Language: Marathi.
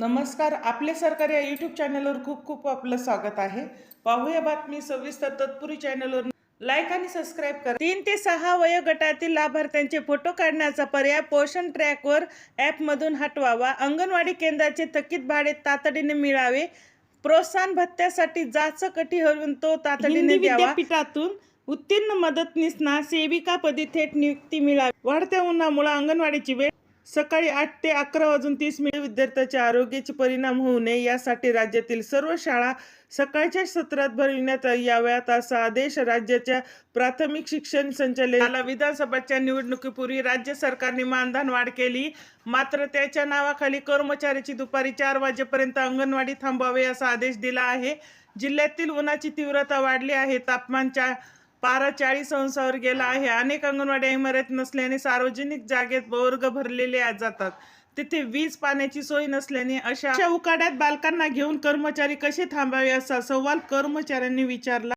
नमस्कार आपले सरकार या यूट्यूब चॅनलवर खूप खूप आपलं स्वागत आहे. पाहूया बातमी सविस्तर तत्पुरी चॅनलवर लाईक आणि सबस्क्राईब करा. तीन ते सहा वयोगटातील लाभार्थ्यांचे फोटो काढण्याचा पर्याय पोषण ट्रॅकवर ॲपमधून हटवावा. अंगणवाडी केंद्राचे थकीत भाडे तातडीने मिळावे. प्रोत्साहन भत्त्यासाठी जाच कटी हरवून तो तातडीने विद्यापीठातून उत्तीर्ण मदतनीसना सेविकापदी थेट नियुक्ती मिळावी. वाढत्या उन्हामुळे अंगणवाडीची वेळ सकाळी आठ ते अकरा वाजून तीस मिनिट विद्यार्थ्याच्या आरोग्याचे परिणाम होऊ नये यासाठी राज्यातील सर्व शाळा सकाळच्या सत्रात भरविण्यात याव्यात असा आदेश राज्याच्या प्राथमिक शिक्षण संचालनाला विधानसभाच्या निवडणुकीपूर्वी राज्य सरकारने मानधन वाढ केली. मात्र त्याच्या नावाखाली कर्मचाऱ्याची दुपारी चार वाजेपर्यंत अंगणवाडी थांबावे असा आदेश दिला आहे. जिल्ह्यातील उन्हाची तीव्रता वाढली आहे. तापमानच्या पारा चाळीस अंशावर गेला आहे. अनेक अंगणवाडी इमारत नसल्याने सार्वजनिक जागेत वर्ग भरलेले जातात. तिथे वीज पाण्याची सोय नसल्याने अशा उकाड्यात बालकांना घेऊन कर्मचारी कसे थांबावे असा सवाल कर्मचाऱ्यांनी विचारला.